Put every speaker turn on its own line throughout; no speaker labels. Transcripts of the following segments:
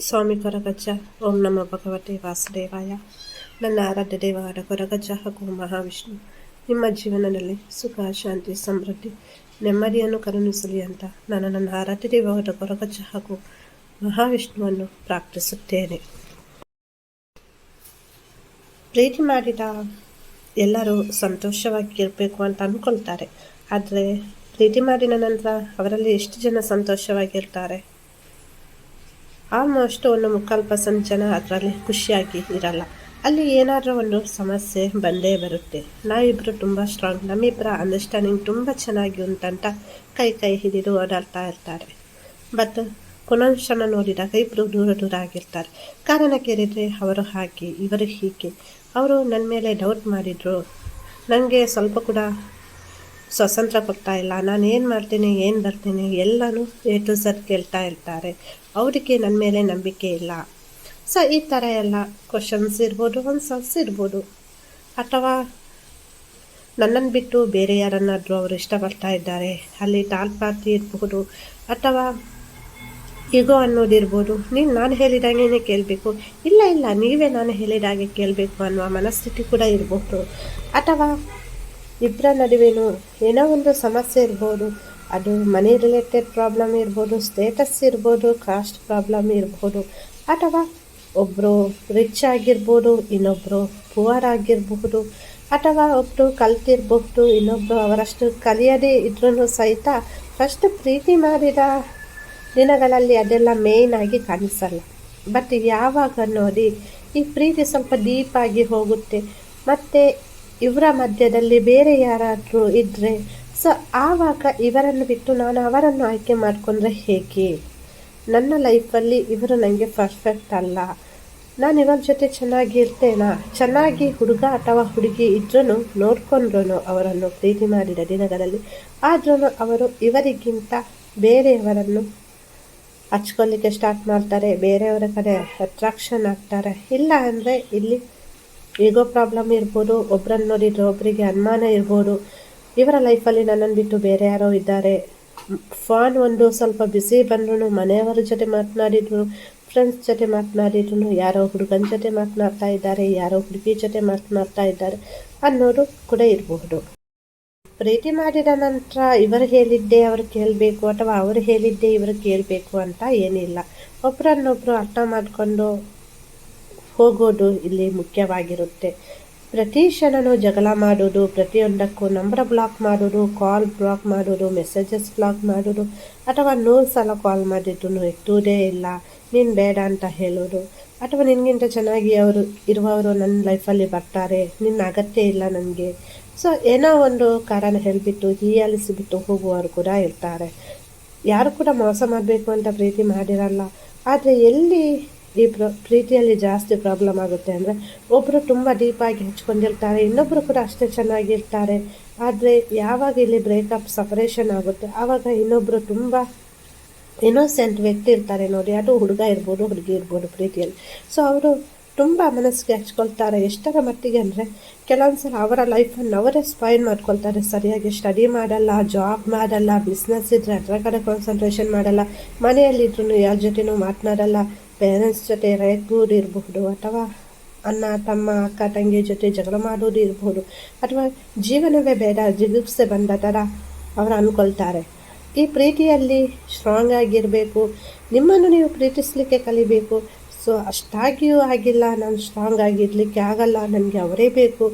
ಸ್ವಾಮಿ ಕೊರಗಜ್ಜ, ಓಂ ನಮ್ಮ ಭಗವತಿ ವಾಸುದೇವಾಯ. ನನ್ನ ಆರಾಧ್ಯ ದೇವರ ಕೊರಗಜ್ಜ ಹಾಗೂ ಮಹಾವಿಷ್ಣು, ನಿಮ್ಮ ಜೀವನದಲ್ಲಿ ಸುಖ, ಶಾಂತಿ, ಸಮೃದ್ಧಿ, ನೆಮ್ಮದಿಯನ್ನು ಕರುಣಿಸಲಿ ಅಂತ ನಾನು ನನ್ನ ಆರಾಧ್ಯ ದೇವರ ಕೊರಗಜ್ಜ ಹಾಗೂ ಮಹಾವಿಷ್ಣುವನ್ನು ಪ್ರಾರ್ಥಿಸುತ್ತೇನೆ. ಪ್ರೀತಿ ಮಾಡಿದ ಎಲ್ಲರೂ ಸಂತೋಷವಾಗಿ ಇರಬೇಕು ಅಂತ ಅಂದ್ಕೊಳ್ತಾರೆ. ಆದರೆ ಪ್ರೀತಿ ಮಾಡಿದ ನಂತರ ಅವರಲ್ಲಿ ಎಷ್ಟು ಜನ ಸಂತೋಷವಾಗಿರ್ತಾರೆ? ಆಲ್ಮೋಸ್ಟ್ ಒಂದು ಮುಕ್ಕಾಲು ಪರ್ಸೆಂಟ್ ಜನ ಅದರಲ್ಲಿ ಖುಷಿಯಾಗಿ ಇರಲ್ಲ. ಅಲ್ಲಿ ಏನಾದರೂ ಒಂದು ಸಮಸ್ಯೆ ಬಂದೇ ಬರುತ್ತೆ. ನಾವಿಬ್ಬರು ತುಂಬ ಸ್ಟ್ರಾಂಗ್ ನಮ್ಮಿಬ್ಬರ ಅಂಡರ್ಸ್ಟ್ಯಾಂಡಿಂಗ್ ತುಂಬ ಚೆನ್ನಾಗಿ ಉಂಟಂತ ಕೈ ಕೈ ಹಿಡಿದು ಓಡಾಡ್ತಾ ಇರ್ತಾರೆ. ಬಟ್ ಕ್ಷಣ ನೋಡಿದಾಗ ಇಬ್ಬರು ದೂರ ದೂರ ಆಗಿರ್ತಾರೆ. ಕಾರಣ ಕೇಳಿದರೆ ಅವರು ಹಾಗೆ, ಇವರು ಹೀಗೆ. ಅವರು ನನ್ನ ಮೇಲೆ ಡೌಟ್ ಮಾಡಿದರು. ನನಗೆ ಸ್ವಲ್ಪ ಕೂಡ ಸ್ವಾತಂತ್ರ್ಯ ಕೊಡ್ತಾ ಇಲ್ಲ. ನಾನು ಏನು ಮಾಡ್ತೀನಿ, ಏನು ಬರ್ತೀನಿ, ಎಲ್ಲನೂ ಎ ಟು ಸರ್ ಕೇಳ್ತಾ ಇರ್ತಾರೆ. ಅವರಿಗೆ ನನ್ನ ಮೇಲೆ ನಂಬಿಕೆ ಇಲ್ಲ. ಸೊ ಈ ಥರ ಎಲ್ಲ ಕ್ವಶನ್ಸ್ ಇರ್ಬೋದು ಆನ್ಸರ್ಸ್ ಇರ್ಬೋದು. ಅಥವಾ ನನ್ನನ್ನು ಬಿಟ್ಟು ಬೇರೆ ಯಾರನ್ನಾದರೂ ಅವರು ಇಷ್ಟಪಡ್ತಾ ಇದ್ದಾರೆ, ಅಲ್ಲಿ ಟಾಲ್ ಪಾತಿ ಇರಬಹುದು ಅಥವಾ ಈಗೋ ಅನ್ನೋದಿರ್ಬೋದು ನೀನು, ನಾನು ಹೇಳಿದಾಗೇ ಕೇಳಬೇಕು. ಇಲ್ಲ ಇಲ್ಲ, ನೀವೇ ನಾನು ಹೇಳಿದಾಗೆ ಕೇಳಬೇಕು ಅನ್ನುವ ಮನಸ್ಥಿತಿ ಕೂಡ ಇರಬಹುದು ಅಥವಾ ಇಬ್ಬರ ನಡುವೆನೂ ಏನೋ ಒಂದು ಸಮಸ್ಯೆ ಇರ್ಬೋದು. ಅದು ಮನಿ ರಿಲೇಟೆಡ್ ಪ್ರಾಬ್ಲಮ್ ಇರ್ಬೋದು ಸ್ಟೇಟಸ್ ಇರ್ಬೋದು ಕಾಸ್ಟ್ ಪ್ರಾಬ್ಲಮ್ ಇರ್ಬೋದು. ಅಥವಾ ಒಬ್ಬರು ರಿಚ್ ಆಗಿರ್ಬೋದು ಇನ್ನೊಬ್ಬರು ಪುವರ್ ಆಗಿರಬಹುದು. ಅಥವಾ ಒಬ್ಬರು ಕಲ್ತಿರಬಹುದು ಇನ್ನೊಬ್ಬರು ಅವರಷ್ಟು ಕಲಿಯದೇ ಇದ್ರೂ ಸಹಿತ ಫಸ್ಟ್ ಪ್ರೀತಿ ಮಾಡಿದ ದಿನಗಳಲ್ಲಿ ಅದೆಲ್ಲ ಮೇಯ್ನ್ ಆಗಿ ಕಾಣಿಸಲ್ಲ. ಬಟ್ ಯಾವಾಗ ನೋಡಿ ಈ ಪ್ರೀತಿ ಸ್ವಲ್ಪ ಆಗಿ ಹೋಗುತ್ತೆ. ಮತ್ತು ಇವರ ಮಧ್ಯದಲ್ಲಿ ಬೇರೆ ಯಾರಾದರೂ ಇದ್ದರೆ ಸೊ ಆವಾಗ ಇವರನ್ನು ಬಿಟ್ಟು ನಾನು ಅವರನ್ನು ಆಯ್ಕೆ ಮಾಡಿಕೊಂಡ್ರೆ ಹೇಗೆ? ನನ್ನ ಲೈಫಲ್ಲಿ ಇವರು ನನಗೆ ಪರ್ಫೆಕ್ಟ್ ಅಲ್ಲ. ನಾನು ಇವರ ಜೊತೆ ಚೆನ್ನಾಗಿ ಇರ್ತೇನಾ? ಚೆನ್ನಾಗಿ ಹುಡುಗ ಅಥವಾ ಹುಡುಗಿ ಇದ್ರೂ ನೋಡ್ಕೊಂಡ್ರು ಅವರನ್ನು ಪ್ರೀತಿ ಮಾಡಿದ ದಿನಗಳಲ್ಲಿ ಆದ್ರೂ ಅವರು ಇವರಿಗಿಂತ ಬೇರೆಯವರನ್ನು ಹಚ್ಕೊಳ್ಳಿಕ್ಕೆ ಸ್ಟಾರ್ಟ್ ಮಾಡ್ತಾರೆ, ಬೇರೆಯವರ ಕಡೆ ಅಟ್ರಾಕ್ಷನ್ ಆಗ್ತಾರೆ. ಇಲ್ಲ ಅಂದರೆ ಇಲ್ಲಿ ಈಗೋ ಪ್ರಾಬ್ಲಮ್ ಇರ್ಬೋದು, ಒಬ್ರನ್ನ ನೋಡಿದ್ರೆ ಒಬ್ಬರಿಗೆ ಅನುಮಾನ ಇರ್ಬೋದು. ಇವರ ಲೈಫಲ್ಲಿ ನನ್ನನ್ನು ಬಿಟ್ಟು ಬೇರೆ ಯಾರೋ ಇದ್ದಾರೆ. ಫಾನ್ ಒಂದು ಸ್ವಲ್ಪ ಬಿಸಿ ಬಂದ್ರು ಮನೆಯವರ ಜೊತೆ ಮಾತನಾಡಿದ್ರು ಫ್ರೆಂಡ್ಸ್ ಜೊತೆ ಮಾತನಾಡಿದ್ರು, ಯಾರೋ ಹುಡುಗನ ಜೊತೆ ಮಾತನಾಡ್ತಾ ಇದ್ದಾರೆ, ಯಾರೋ ಹುಡುಗಿ ಜೊತೆ ಮಾತನಾಡ್ತಾ ಇದ್ದಾರೆ ಅನ್ನೋದು ಕೂಡ ಇರಬಹುದು. ಪ್ರೀತಿ ಮಾಡಿದ ನಂತರ ಇವರು ಹೇಳಿದ್ದೆ ಅವರು ಕೇಳಬೇಕು ಅಥವಾ ಅವರು ಹೇಳಿದ್ದೆ ಇವರು ಕೇಳಬೇಕು ಅಂತ ಏನಿಲ್ಲ. ಒಬ್ಬರನ್ನೊಬ್ಬರು ಅರ್ಥ ಮಾಡಿಕೊಂಡು ಹೋಗೋದು ಇಲ್ಲಿ ಮುಖ್ಯವಾಗಿರುತ್ತೆ. ಪ್ರತಿ ಕ್ಷಣನೂ ಜಗಳ ಮಾಡೋದು, ಪ್ರತಿಯೊಂದಕ್ಕೂ ನಂಬರ್ ಬ್ಲಾಕ್ ಮಾಡೋದು ಕಾಲ್ ಬ್ಲಾಕ್ ಮಾಡೋದು ಮೆಸೇಜಸ್ ಬ್ಲಾಕ್ ಮಾಡೋದು, ಅಥವಾ ನೂರು ಸಲ ಕಾಲ್ ಮಾಡಿದ್ದು ಎತ್ತುವುದೇ ಇಲ್ಲ. ನೀನು ಬೇಡ ಅಂತ ಹೇಳೋದು. ಅಥವಾ ನಿನಗಿಂತ ಚೆನ್ನಾಗಿ ಅವರು, ಇರುವವರು ನನ್ನ ಲೈಫಲ್ಲಿ ಬರ್ತಾರೆ. ನಿನ್ನ ಅಗತ್ಯ ಇಲ್ಲ ನನಗೆ. ಸೊ ಏನೋ ಒಂದು ಕಾರಣ ಹೇಳಿಬಿಟ್ಟು ಹೀಯಾಲಿಸಿಬಿಟ್ಟು ಹೋಗುವವರು ಕೂಡ ಇರ್ತಾರೆ. ಯಾರು ಕೂಡ ಮೋಸ ಮಾಡಬೇಕು ಅಂತ ಪ್ರೀತಿ ಮಾಡಿರಲ್ಲ. ಆದರೆ ಎಲ್ಲಿ ಈ ಪ್ರ, ಪ್ರೀತಿಯಲ್ಲಿ ಜಾಸ್ತಿ ಪ್ರಾಬ್ಲಮ್ ಆಗುತ್ತೆ ಅಂದರೆ ಒಬ್ಬರು ತುಂಬ ಡೀಪಾಗಿ ಹಚ್ಕೊಂಡಿರ್ತಾರೆ ಇನ್ನೊಬ್ಬರು ಕೂಡ ಅಷ್ಟೇ ಚೆನ್ನಾಗಿರ್ತಾರೆ. ಆದರೆ ಯಾವಾಗ ಇಲ್ಲಿ ಬ್ರೇಕಪ್ ಸಪ್ರೇಷನ್ ಆಗುತ್ತೆ, ಆವಾಗ ಇನ್ನೊಬ್ಬರು ತುಂಬ ಇನ್ನೋಸೆಂಟ್ ವ್ಯಕ್ತಿ ಇರ್ತಾರೆ ನೋಡಿ. ಅದು ಹುಡುಗ ಇರ್ಬೋದು, ಹುಡುಗಿ ಇರ್ಬೋದು ಪ್ರೀತಿಯಲ್ಲಿ. ಸೊ ಅವರು ತುಂಬ ಮನಸ್ಸಿಗೆ ಹಚ್ಕೊಳ್ತಾರೆ. ಎಷ್ಟರ ಮಟ್ಟಿಗೆ ಅಂದರೆ ಕೆಲವೊಂದು ಸಲ ಅವರ ಲೈಫನ್ನು ಅವರೇ ಸ್ಪೈನ್ ಮಾಡ್ಕೊಳ್ತಾರೆ. ಸರಿಯಾಗಿ ಸ್ಟಡಿ ಮಾಡಲ್ಲ ಜಾಬ್ ಮಾಡಲ್ಲ ಬಿಸ್ನೆಸ್ ಇದ್ದರೆ ಅದರ ಕಡೆ ಕಾನ್ಸಂಟ್ರೇಷನ್ ಮಾಡಲ್ಲ ಮನೆಯಲ್ಲಿದ್ರು ಯಾರ ಜೊತೆನೂ ಮಾತನಾಡಲ್ಲ. ಪೇರೆಂಟ್ಸ್ ಜೊತೆ ರೇಗ್ಬೋದು ಇರಬಹುದು ಅಥವಾ ಅಣ್ಣ, ತಮ್ಮ, ಅಕ್ಕ, ತಂಗಿ ಜೊತೆ ಜಗಳ ಮಾಡೋದು ಇರಬಹುದು. ಅಥವಾ ಜೀವನವೇ ಬೇಡ, ಜಿಗುಪ್ಸೆ ಬಂದ ಥರ ಅವರು ಅಂದ್ಕೊಳ್ತಾರೆ. ಈ ಪ್ರೀತಿಯಲ್ಲಿ ಸ್ಟ್ರಾಂಗ್ ಆಗಿರಬೇಕು. ನಿಮ್ಮನ್ನು ನೀವು ಪ್ರೀತಿಸಲಿಕ್ಕೆ ಕಲಿಬೇಕು. ಸೊ ಅಷ್ಟಾಗಿಯೂ ಆಗಿಲ್ಲ, ನಾನು ಸ್ಟ್ರಾಂಗ್ ಆಗಿರಲಿಕ್ಕೆ ಆಗಲ್ಲ, ನನಗೆ ಅವರೇ ಬೇಕು.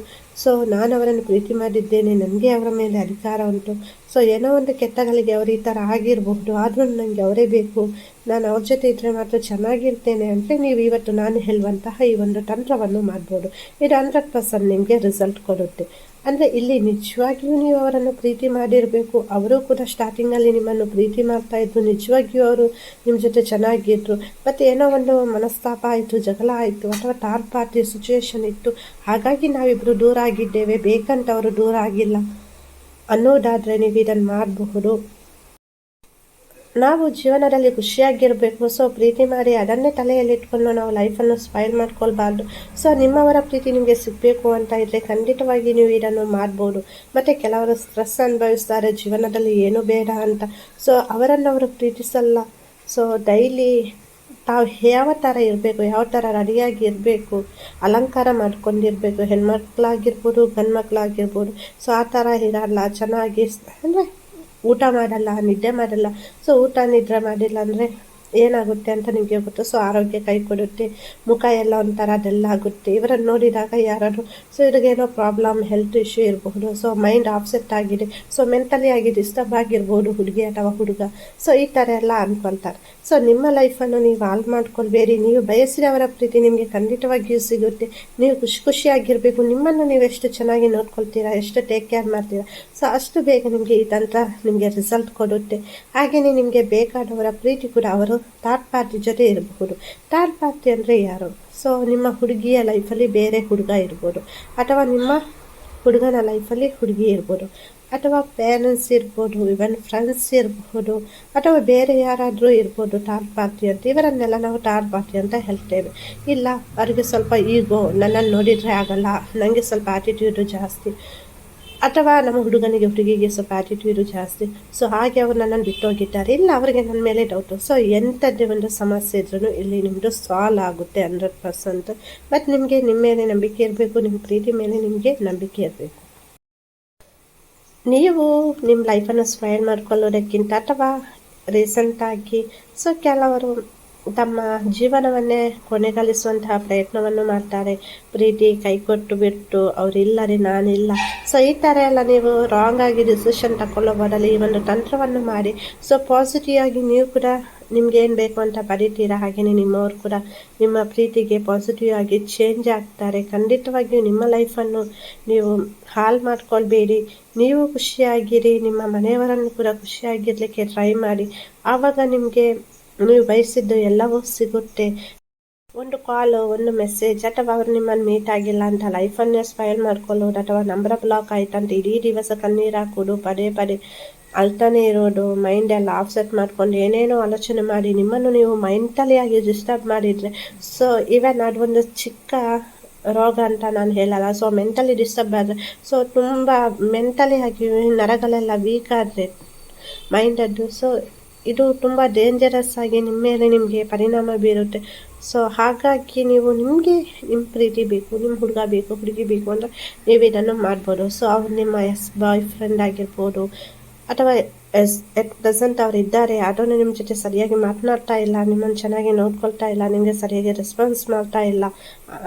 ಸೊ ನಾನು ಅವರನ್ನು ಪ್ರೀತಿ ಮಾಡಿದ್ದೇನೆ, ನನಗೆ ಅವರ ಮೇಲೆ ಅಧಿಕಾರ ಉಂಟು. ಸೊ ಏನೋ ಒಂದು ಕೆತ್ತಗಳಿಗೆ ಅವ್ರು ಈ ಥರ ಆಗಿರಬಹುದು ಆದರೂ ನನಗೆ ಅವರೇ ಬೇಕು. ನಾನು ಅವ್ರ ಜೊತೆ ಇದ್ದರೆ ಮಾತ್ರ ಚೆನ್ನಾಗಿರ್ತೇನೆ ಅಂದರೆ ನೀವು ಇವತ್ತು ನಾನು ಹೇಳುವಂತಹ ಈ ಒಂದು ತಂತ್ರವನ್ನು ಮಾಡ್ಬೋದು. ಇದು ಹಂಡ್ರೆಡ್ ಪರ್ಸೆಂಟ್ ನಿಮಗೆ ರಿಸಲ್ಟ್ ಕೊಡುತ್ತೆ. ಅಂದರೆ ಇಲ್ಲಿ ನಿಜವಾಗಿಯೂ ನೀವು ಅವರನ್ನು ಪ್ರೀತಿ ಮಾಡಿರಬೇಕು. ಅವರು ಕೂಡ ಸ್ಟಾರ್ಟಿಂಗಲ್ಲಿ ನಿಮ್ಮನ್ನು ಪ್ರೀತಿ ಮಾಡ್ತಾ ಇದ್ರು. ನಿಜವಾಗಿಯೂ ಅವರು ನಿಮ್ಮ ಜೊತೆ ಚೆನ್ನಾಗಿದ್ರು. ಮತ್ತು ಏನೋ ಒಂದು ಮನಸ್ತಾಪ ಆಯಿತು, ಜಗಳ ಆಯಿತು, ಅಥವಾ ತಾರ್ಪಾತಿ ಪಾರ್ಟಿ ಸಿಚುವೇಶನ್ ಇತ್ತು. ಹಾಗಾಗಿ ನಾವಿಬ್ಬರು ದೂರ ಆಗಿದ್ದೇವೆ. ಬೇಕಂತ ಅವರು ದೂರ ಆಗಿಲ್ಲ. ಅನ್ನೋದಾದರೆ ನೀವು ಇದನ್ನು ಮಾಡಬಹುದು. ನಾವು ಜೀವನದಲ್ಲಿ ಖುಷಿಯಾಗಿರಬೇಕು. ಸೊ ಪ್ರೀತಿ ಮಾಡಿ ಅದನ್ನೇ ತಲೆಯಲ್ಲಿಟ್ಕೊಂಡು ನಾವು ಲೈಫನ್ನು ಸ್ಪೈಲ್ ಮಾಡ್ಕೊಳ್ಬಾರ್ದು. ಸೊ ನಿಮ್ಮವರ ಪ್ರೀತಿ ನಿಮಗೆ ಸಿಗಬೇಕು ಅಂತ ಇದ್ದರೆ ಖಂಡಿತವಾಗಿ ನೀವು ಇದನ್ನು ಮಾಡ್ಬೋದು. ಮತ್ತು ಕೆಲವರು ಸ್ಟ್ರೆಸ್ ಅನುಭವಿಸ್ತಾರೆ, ಜೀವನದಲ್ಲಿ ಏನೂ ಬೇಡ ಅಂತ. ಸೊ ಅವರನ್ನು ಅವರು ಪ್ರೀತಿಸಲ್ಲ. ಸೊ ಡೈಲಿ ತಾವು ಯಾವ ಥರ ಇರಬೇಕು, ಯಾವ ಥರ ರೆಡಿಯಾಗಿ ಇರಬೇಕು, ಅಲಂಕಾರ ಮಾಡ್ಕೊಂಡಿರಬೇಕು, ಹೆಣ್ಮಕ್ಳಾಗಿರ್ಬೋದು ಗಂಡು ಮಕ್ಕಳಾಗಿರ್ಬೋದು ಸೊ ಆ ಥರ ಇರಲ್ಲ, ಚೆನ್ನಾಗಿ ಅಂದರೆ ಊಟ ಮಾಡಲ್ಲ, ನಿದ್ದೆ ಮಾಡಲ್ಲ. ಸೊ ಊಟ ನಿದ್ರೆ ಮಾಡಿಲ್ಲ ಅಂದರೆ ಏನಾಗುತ್ತೆ ಅಂತ ನಿಮಗೆ ಗೊತ್ತು ಸೊ ಆರೋಗ್ಯ ಕೈ ಕೊಡುತ್ತೆ, ಮುಖ ಎಲ್ಲ ಒಂಥರ ಅದೆಲ್ಲ ಆಗುತ್ತೆ. ಇವರನ್ನು ನೋಡಿದಾಗ ಯಾರಾದರೂ ಸೊ ಇವ್ರಿಗೇನೋ ಪ್ರಾಬ್ಲಮ್ ಹೆಲ್ತ್ ಇಶ್ಯೂ ಇರಬಹುದು ಸೊ ಮೈಂಡ್ ಆಪ್ಸೆಟ್ ಆಗಿದೆ ಸೊ ಮೆಂಟಲಿ ಆಗಿ ಡಿಸ್ಟರ್ಬ್ ಆಗಿರ್ಬೋದು ಹುಡುಗಿ ಅಥವಾ ಹುಡುಗ ಸೊ ಈ ಥರ ಎಲ್ಲ ಅನ್ಕೊಂತಾರೆ. ಸೊ ನಿಮ್ಮ ಲೈಫನ್ನು ನೀವು ಹಾಲ್ ಮಾಡ್ಕೊಳ್ಬೇಡಿ, ನೀವು ಬಯಸಿದವರ ಪ್ರೀತಿ ನಿಮಗೆ ಖಂಡಿತವಾಗಿಯೂ ಸಿಗುತ್ತೆ. ನೀವು ಖುಷಿ ಖುಷಿಯಾಗಿರಬೇಕು, ನಿಮ್ಮನ್ನು ನೀವು ಎಷ್ಟು ಚೆನ್ನಾಗಿ ನೋಡ್ಕೊಳ್ತೀರಾ, ಎಷ್ಟು ಟೇಕ್ ಕೇರ್ ಮಾಡ್ತೀರಾ ಸೊ ಅಷ್ಟು ಬೇಗ ನಿಮಗೆ ಈ ತಂತ್ರ ನಿಮಗೆ ರಿಸಲ್ಟ್ ಕೊಡುತ್ತೆ. ಹಾಗೆಯೇ ನಿಮಗೆ ಬೇಕಾದವರ ಪ್ರೀತಿ ಕೂಡ ಅವರು ಥರ್ಡ್ ಪಾರ್ಟಿ ಜೊತೆ ಇರಬಹುದು. ಥರ್ಡ್ ಪಾರ್ಟಿ ಅಂದರೆ ಯಾರು? ಸೊ ನಿಮ್ಮ ಹುಡುಗಿಯ ಲೈಫಲ್ಲಿ ಬೇರೆ ಹುಡುಗ ಇರ್ಬೋದು. ಅಥವಾ ನಿಮ್ಮ ಹುಡುಗನ ಲೈಫಲ್ಲಿ ಹುಡುಗಿ ಇರ್ಬೋದು. ಅಥವಾ ಪೇರೆಂಟ್ಸ್ ಇರ್ಬೋದು ಇವನ್ ಫ್ರೆಂಡ್ಸ್ ಇರಬಹುದು ಅಥವಾ ಬೇರೆ ಯಾರಾದರೂ ಇರ್ಬೋದು ಟಾರ್ ಪಾರ್ಟಿ ಅಂತ. ಇವರನ್ನೆಲ್ಲ ನಾವು ಟಾರ್ ಪಾರ್ಟಿ ಅಂತ ಹೇಳ್ತೇವೆ. ಇಲ್ಲ, ಅವರಿಗೆ ಸ್ವಲ್ಪ ಈಗೋ ನನ್ನನ್ನು ನೋಡಿದರೆ ಆಗಲ್ಲ ನನಗೆ ಸ್ವಲ್ಪ ಆ್ಯಟಿಟ್ಯೂಡು ಜಾಸ್ತಿ. ಅಥವಾ ನಮ್ಮ ಹುಡುಗನಿಗೆ, ಹುಡುಗಿಗೆ ಸ್ವಲ್ಪ ಆ್ಯಟಿಟ್ಯೂಡು ಜಾಸ್ತಿ. ಸೊ ಹಾಗೆ ಅವರು ನನ್ನನ್ನು ಬಿಟ್ಟೋಗಿದ್ದಾರೆ ಇಲ್ಲ, ಅವರಿಗೆ ನನ್ನ ಮೇಲೆ ಡೌಟು ಸೊ ಎಂಥದ್ದೇ ಒಂದು ಸಮಸ್ಯೆ ಇದ್ರೂ ಇಲ್ಲಿ ನಿಮ್ಮದು ಸಾಲ್ವ್ ಆಗುತ್ತೆ ಹಂಡ್ರೆಡ್ ಪರ್ಸೆಂಟ್ ಬಟ್ ನಿಮಗೆ ನಿಮ್ಮ ಮೇಲೆ ನಂಬಿಕೆ ಇರಬೇಕು ನಿಮ್ಮ ಪ್ರೀತಿ ಮೇಲೆ ನಿಮಗೆ ನಂಬಿಕೆ ಇರಬೇಕು. ನೀವು ನಿಮ್ಮ ಲೈಫನ್ನು ಸ್ಪೈಲ್ ಮಾಡ್ಕೊಳ್ಳೋದಕ್ಕಿಂತ ಅಥವಾ ರೀಸೆಂಟಾಗಿ ಸೊ ಕೆಲವರು ತಮ್ಮ ಜೀವನವನ್ನೇ ಕೊನೆಗಾಲಿಸುವಂತಹ ಪ್ರಯತ್ನವನ್ನು ಮಾಡ್ತಾರೆ. ಪ್ರೀತಿ ಕೈಕೊಟ್ಟು ಬಿಟ್ಟು ಅವರಿಲ್ಲರಿ ನಾನಿಲ್ಲ. ಸೊ ಈ ಥರ ಎಲ್ಲ ನೀವು ರಾಂಗ್ ಆಗಿ ಡಿಸಿಷನ್ ತಗೊಳ್ಳೋ ಬದಲು ಈ ಒಂದು ತಂತ್ರವನ್ನು ಮಾಡಿ. ಸೊ ಪಾಸಿಟಿವ್ ಆಗಿ ನೀವು ಕೂಡ ನಿಮ್ಗೆ ಏನು ಬೇಕು ಅಂತ ಬರೀತೀರಾ? ಹಾಗೆಯೇ ನಿಮ್ಮವರು ಕೂಡ ನಿಮ್ಮ ಪ್ರೀತಿಗೆ ಪಾಸಿಟಿವ್ ಆಗಿ ಚೇಂಜ್ ಆಗ್ತಾರೆ. ಖಂಡಿತವಾಗಿಯೂ ನಿಮ್ಮ ಲೈಫನ್ನು ನೀವು ಹಾಳು ಮಾಡ್ಕೊಳ್ಬೇಡಿ. ನೀವು ಖುಷಿಯಾಗಿರಿ, ನಿಮ್ಮ ಮನೆಯವರನ್ನು ಕೂಡ ಖುಷಿಯಾಗಿರಲಿಕ್ಕೆ ಟ್ರೈ ಮಾಡಿ. ಆವಾಗ ನಿಮಗೆ ನೀವು ಬಯಸಿದ್ದು ಎಲ್ಲವೂ ಸಿಗುತ್ತೆ. ಒಂದು ಕಾಲು ಒಂದು ಮೆಸೇಜ್ ಅಥವಾ ಅವ್ರು ನಿಮ್ಮನ್ನು ಮೀಟ್ ಆಗಿಲ್ಲ ಅಂತ ಲೈಫನ್ನೇ ಸ್ಪೈಲ್ ಮಾಡ್ಕೊಳ್ಳೋದು ಅಥವಾ ನಂಬರ್ ಬ್ಲಾಕ್ ಆಯ್ತಂತ ಇಡೀ ದಿವಸ ಕಣ್ಣೀರು ಹಾಕೋದು ಪದೇ ಪದೇ ಅಳ್ತಾನೆ ಇರೋದು ಮೈಂಡ್ ಎಲ್ಲ ಆಫ್ಸೆಟ್ ಮಾಡ್ಕೊಂಡು ಏನೇನೋ ಆಲೋಚನೆ ಮಾಡಿ ನಿಮ್ಮನ್ನು ನೀವು ಆಗಿ ಡಿಸ್ಟರ್ಬ್ ಮಾಡಿದರೆ. ಸೊ ಇವನ್ ಅದೊಂದು ಚಿಕ್ಕ ರೋಗ ಅಂತ ನಾನು ಹೇಳಲ್ಲ. ಸೊ ಮೆಂಟಲಿ ಡಿಸ್ಟರ್ಬ್ ಆದರೆ ಸೊ ತುಂಬ ಮೆಂಟಲಿ ಆಗಿ ನರಗಳೆಲ್ಲ ವೀಕ್ ಆದರೆ ಮೈಂಡದ್ದು ಸೊ ಇದು ತುಂಬ ಡೇಂಜರಸ್ ಆಗಿ ನಿಮ್ಮ ಮೇಲೆ ನಿಮಗೆ ಪರಿಣಾಮ ಬೀರುತ್ತೆ. ಸೊ ಹಾಗಾಗಿ ನೀವು ನಿಮಗೆ ನಿಮ್ಮ ಪ್ರೀತಿ ಬೇಕು ನಿಮ್ಮ ಹುಡುಗ ಬೇಕು, ಹುಡುಗಿ ಬೇಕು ಅಂದರೆ ನೀವು ಇದನ್ನು ಮಾಡ್ಬೋದು. ಸೊ ಅವ್ರು ನಿಮ್ಮ ಎಸ್ ಬಾಯ್ ಫ್ರೆಂಡ್ ಆಗಿರ್ಬೋದು ಅಥವಾ ಎಸ್ ಎಟ್ ಪ್ರೆಸೆಂಟ್ ಅವ್ರು ಇದ್ದಾರೆ ಅದನ್ನು ನಿಮ್ಮ ಜೊತೆ ಸರಿಯಾಗಿ ಮಾತನಾಡ್ತಾ ಇಲ್ಲ, ನಿಮ್ಮನ್ನು ಚೆನ್ನಾಗಿ ನೋಡ್ಕೊಳ್ತಾ ಇಲ್ಲ, ನಿಮಗೆ ಸರಿಯಾಗಿ ರೆಸ್ಪಾನ್ಸ್ ಮಾಡ್ತಾ ಇಲ್ಲ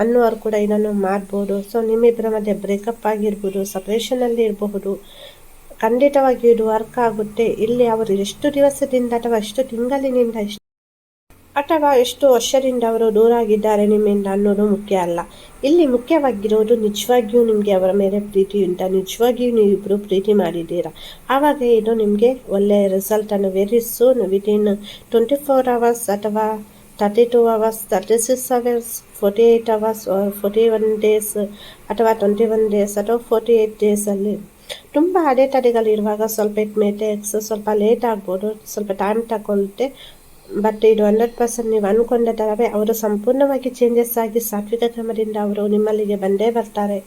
ಅನ್ನೋರು ಕೂಡ ಇದನ್ನು ಮಾಡ್ಬೋದು. ಸೊ ನಿಮ್ಮಿಬ್ಬರ ಮಧ್ಯೆ ಬ್ರೇಕಪ್ ಆಗಿರ್ಬೋದು ಸಪ್ರೇಷನಲ್ಲಿ ಇರಬಹುದು. ಖಂಡಿತವಾಗಿ ಇದು ವರ್ಕ್ ಆಗುತ್ತೆ. ಇಲ್ಲಿ ಅವರು ಎಷ್ಟು ದಿವಸದಿಂದ ಅಥವಾ ಎಷ್ಟು ತಿಂಗಳಿನಿಂದ ಎಷ್ಟು ಅಥವಾ ಎಷ್ಟು ವರ್ಷದಿಂದ ಅವರು ದೂರ ಆಗಿದ್ದಾರೆ ನಿಮ್ಮಿಂದ ಅನ್ನೋದು ಮುಖ್ಯ ಅಲ್ಲ. ಇಲ್ಲಿ ಮುಖ್ಯವಾಗಿರೋದು ನಿಜವಾಗಿಯೂ ನಿಮಗೆ ಅವರ ಮೇಲೆ ಪ್ರೀತಿ ಉಂಟ. ನಿಜವಾಗಿಯೂ ನೀವು ಇಬ್ಬರು ಪ್ರೀತಿ ಮಾಡಿದ್ದೀರಾ. ಆವಾಗ ಇದು ನಿಮಗೆ ಒಳ್ಳೆಯ ರಿಸಲ್ಟನ್ನು very soon within twenty four hours ಅಥವಾ thirty two hours thirty six hours forty eight hours forty one days ಅಥವಾ ಟ್ವೆಂಟಿ ಒನ್ ಡೇಸ್ ಅಥವಾ ಫೋರ್ಟಿ ಏಯ್ಟ್ ಡೇಸಲ್ಲಿ ತುಂಬ ಅಡೆತಡೆಗಳಿರುವಾಗ ಸ್ವಲ್ಪ ಮೇಟೆಕ್ಸ್ ಸ್ವಲ್ಪ ಲೇಟ್ ಆಗ್ಬೋದು, ಸ್ವಲ್ಪ ಟೈಮ್ ತಗೊಳುತ್ತೆ ಬಟ್ ಇದು ಹಂಡ್ರೆಡ್ ಪರ್ಸೆಂಟ್ ನೀವು ಅನ್ಕೊಂಡ ಥರವೇ ಅವರು ಸಂಪೂರ್ಣವಾಗಿ ಚೇಂಜಸ್ ಆಗಿ ಸಾತ್ವಿಕ ಕ್ರಮದಿಂದ ಅವರು ನಿಮ್ಮಲ್ಲಿಗೆ ಬಂದೇ ಬರ್ತಾರೆ.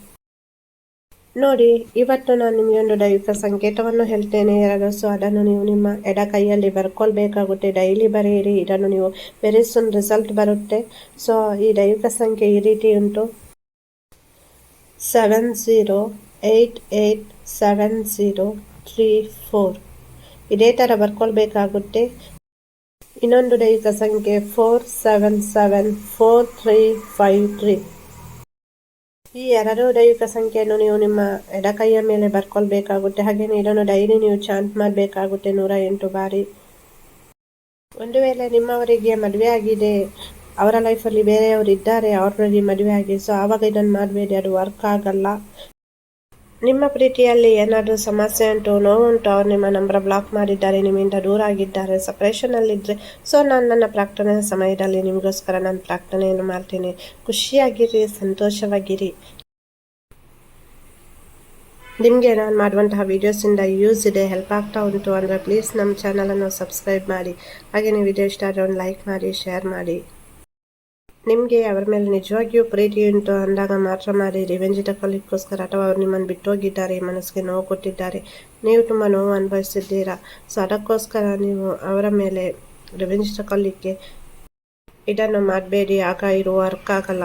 ನೋಡಿ, ಇವತ್ತು ನಾನು ನಿಮಗೆ ಒಂದು ದೈವಿಕ ಸಂಕೇತವನ್ನು ಹೇಳ್ತೇನೆ. ಎರಡು ಸೊ ಅದನ್ನು ನೀವು ನಿಮ್ಮ ಎಡ ಕೈಯಲ್ಲಿ ಬರ್ಕೊಳ್ಬೇಕಾಗುತ್ತೆ. ಡೈಲಿ ಬರೆಯಿರಿ, ಇದನ್ನು ನೀವು ವೆರಿ ಸುನ್ ರಿಸಲ್ಟ್ ಬರುತ್ತೆ. ಸೊ ಈ ದೈವಿಕ ಸಂಖ್ಯೆ ಈ ರೀತಿ ಉಂಟು. Seven zero eight eight seven zero three four ಇದೇ ಥರ ಬರ್ಕೊಳ್ಬೇಕಾಗುತ್ತೆ. ಇನ್ನೊಂದು ದೈಹಿಕ ಸಂಖ್ಯೆ four seven seven four three five three ಈ ಎರಡು ದೈವಿಕ ಸಂಖ್ಯೆಯನ್ನು ನೀವು ನಿಮ್ಮ ಎಡಕೈಯ ಮೇಲೆ ಬರ್ಕೊಳ್ಬೇಕಾಗುತ್ತೆ. ಹಾಗೆಯೇ ಇದನ್ನು ಡೈಲಿ ನೀವು ಚಾಂಟ್ ಮಾಡಬೇಕಾಗುತ್ತೆ ನೂರ ಎಂಟು ಬಾರಿ. ಒಂದು ವೇಳೆ ನಿಮ್ಮವರಿಗೆ ಮದುವೆ ಆಗಿದೆ, ಅವರ ಲೈಫಲ್ಲಿ ಬೇರೆಯವರು ಇದ್ದಾರೆ ಅವ್ರಿಗೆ ಮದುವೆ ಆಗಿ ಸೊ ಆವಾಗ ಇದನ್ನು ಮಾಡಬೇಡಿ. ಅದು ವರ್ಕ್ ಆಗಲ್ಲ. ನಿಮ್ಮ ಪ್ರೀತಿಯಲ್ಲಿ ಏನಾದರೂ ಸಮಸ್ಯೆ ಉಂಟು ನೋವುಂಟು ಅವ್ರು ನಿಮ್ಮ ನಂಬರ್ ಬ್ಲಾಕ್ ಮಾಡಿದ್ದಾರೆ, ನಿಮ್ಮಿಂದ ದೂರ ಆಗಿದ್ದಾರೆ ಸಪ್ರೇಷನಲ್ಲಿದ್ದರೆ ಸೊ ನಾನು ನನ್ನ ಪ್ರಾರ್ಥನೆ ಸಮಯದಲ್ಲಿ ನಿಮಗೋಸ್ಕರ ನಾನು ಪ್ರಾರ್ಥನೆಯನ್ನು ಮಾಡ್ತೀನಿ. ಖುಷಿಯಾಗಿರಿ, ಸಂತೋಷವಾಗಿರಿ. ನಿಮಗೆ ನಾನು ಮಾಡುವಂತಹ ವೀಡಿಯೋಸಿಂದ ಯೂಸ್ ಇದೆ ಹೆಲ್ಪ್ ಆಗ್ತಾ ಉಂಟು ಅಂದರೆ ಪ್ಲೀಸ್ ನಮ್ಮ ಚಾನಲನ್ನು ಸಬ್ಸ್ಕ್ರೈಬ್ ಮಾಡಿ. ಹಾಗೆ ನೀವು ವಿಡಿಯೋ ಇಷ್ಟ ಆದರೆ ಒಂದು ಲೈಕ್ ಮಾಡಿ ಶೇರ್ ಮಾಡಿ. ನಿಮಗೆ ಅವರ ಮೇಲೆ ನಿಜವಾಗಿಯೂ ಪ್ರೀತಿ ಉಂಟು ಅಂದಾಗ ಮಾತ್ರ ಮಾಡಿ ರಿವೆಂಜ್ ತಗೊಳ್ಳಿಕ್ಕೋಸ್ಕರ ಅಥವಾ ಅವರು ನಿಮ್ಮನ್ನು ಬಿಟ್ಟೋಗಿದ್ದಾರೆ ಮನಸ್ಸಿಗೆ ನೋವು ಕೊಟ್ಟಿದ್ದಾರೆ. ನೀವು ತುಂಬ ನೋವು ಅನುಭವಿಸಿದ್ದೀರಾ? ಸೊ ಅದಕ್ಕೋಸ್ಕರ ನೀವು ಅವರ ಮೇಲೆ ರಿವೆಂಜ್ ತಗೊಳ್ಳಿಕ್ಕೆ ಇದನ್ನು ಮಾಡಬೇಡಿ. ಆಗ ಇರುವ ವರ್ಕ್ ಆಗಲ್ಲ.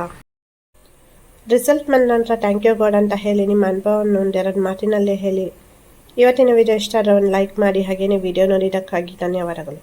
ರಿಸಲ್ಟ್ ಬಂದ ನಂತರ ಥ್ಯಾಂಕ್ ಯು ಗಾಡ್ ಅಂತ ಹೇಳಿ ನಿಮ್ಮ ಅನುಭವವನ್ನು ಒಂದೆರಡು ಮಾತಿನಲ್ಲೇ ಹೇಳಿ. ಇವತ್ತಿನ ವಿಡಿಯೋ ಇಷ್ಟ ಆದರೆ ಒಂದು ಲೈಕ್ ಮಾಡಿ ಹಾಗೆಯೇ ವಿಡಿಯೋ ನೋಡಿದ್ದಕ್ಕಾಗಿ ಧನ್ಯವಾದಗಳು.